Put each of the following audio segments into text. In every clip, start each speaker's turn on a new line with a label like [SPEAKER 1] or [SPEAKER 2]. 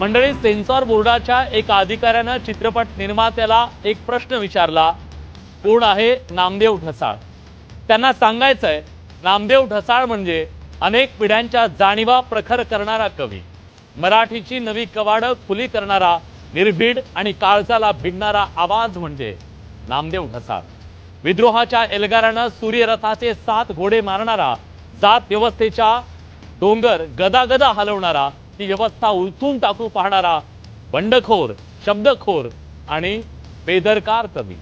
[SPEAKER 1] मंडळी सेन्सॉर बोर्डाच्या एका अधिकाऱ्यानं चित्रपट निर्मात्याला एक प्रश्न विचारला. कोण आहे? नामदेव ढसाळ. त्यांना सांगायचंय नामदेव ढसाळ म्हणजे अनेक पिढ्यांच्या जाणीवा प्रखर करणारा कवी. मराठीची नवी कवाडं खुली करणारा निर्भीड आणि काळजाला भिडणारा आवाज म्हणजे नामदेव ढसाळ. विद्रोहाच्या एल्गारानं सूर्यरथाचे सात घोडे मारणारा जात व्यवस्थेच्या डोंगर गदागदा हलवणारा ती व्यवस्था उलथून टाकू पाहणारा बंडखोर शब्दखोर आणि बेदरकार कवी.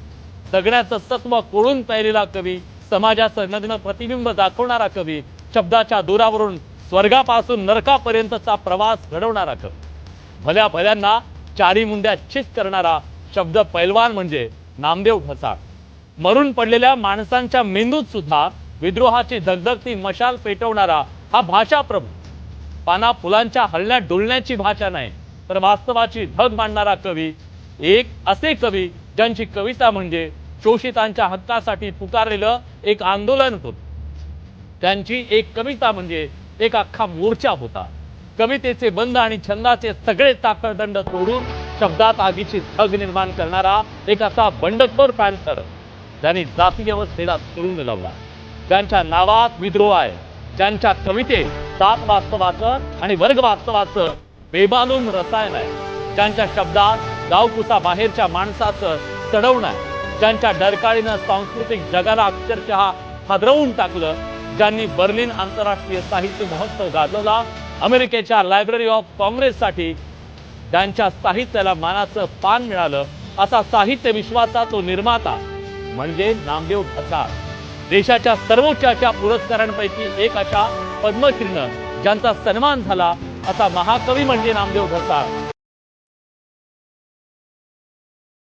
[SPEAKER 1] सगळ्याचं तत्व कोळून पाहिलेला कवी समाजाचं नग्न प्रतिबिंब दाखवणारा कवी शब्दाच्या दुरावरून स्वर्गापासून नरकापर्यंतचा प्रवास घडवणारा कवी. भल्या भल्यांना चारी मुंड्या छित करणारा शब्द पैलवान म्हणजे नामदेव ढसाळ मरून पडलेल्या माणसांच्या मेंदूत सुद्धा विद्रोहाची धगधगती मशाल पेटवणारा हा भाषाप्रभू. पाना फुलांच्या हलण्यात डोलण्याची भाषा नाही. तर वास्तवाची धग मांडणारा कवी एक असे कवी ज्यांची कविता म्हणजे शोषितांच्या हक्कासाठी पुकारलेलं एक आंदोलन होत. त्यांची एक कविता म्हणजे एक अख्खा मोर्चा होता. कवितेचे बंद आणि छंदाचे सगळे ताकदंड तोडून शब्दात आगीची धग निर्माण करणारा एक असा बंडखोर पॅन्थर ज्यांनी जाती व्यवस्थेला तोडून लावला. ज्यांच्या नावात विद्रोह आहे ज्यांच्या कवितेत सात वास्तवाचं आणि वर्ग वास्तवाचं बेबालून रसायन आहे. त्यांच्या शब्दात गावकुसा बाहेरच्या माणसाचं चढवणं आहे. ज्यांच्या डरकाळीनं सांस्कृतिक जगाला अक्षरशः हादरवून टाकलं. ज्यांनी बर्लिन आंतरराष्ट्रीय साहित्य महोत्सव गाजवला अमेरिकेच्या लायब्ररी ऑफ काँग्रेससाठी ज्यांच्या साहित्याला मानाचं पान मिळालं असा साहित्य विश्वाचा तो निर्माता म्हणजे नामदेव ढसाळ देशाच्या सर्वोच्च अशा पुरस्कारांपैकी एक अशा पद्मश्रीनं ज्यांचा सन्मान झाला असा महाकवी म्हणजे नामदेव ढसाळ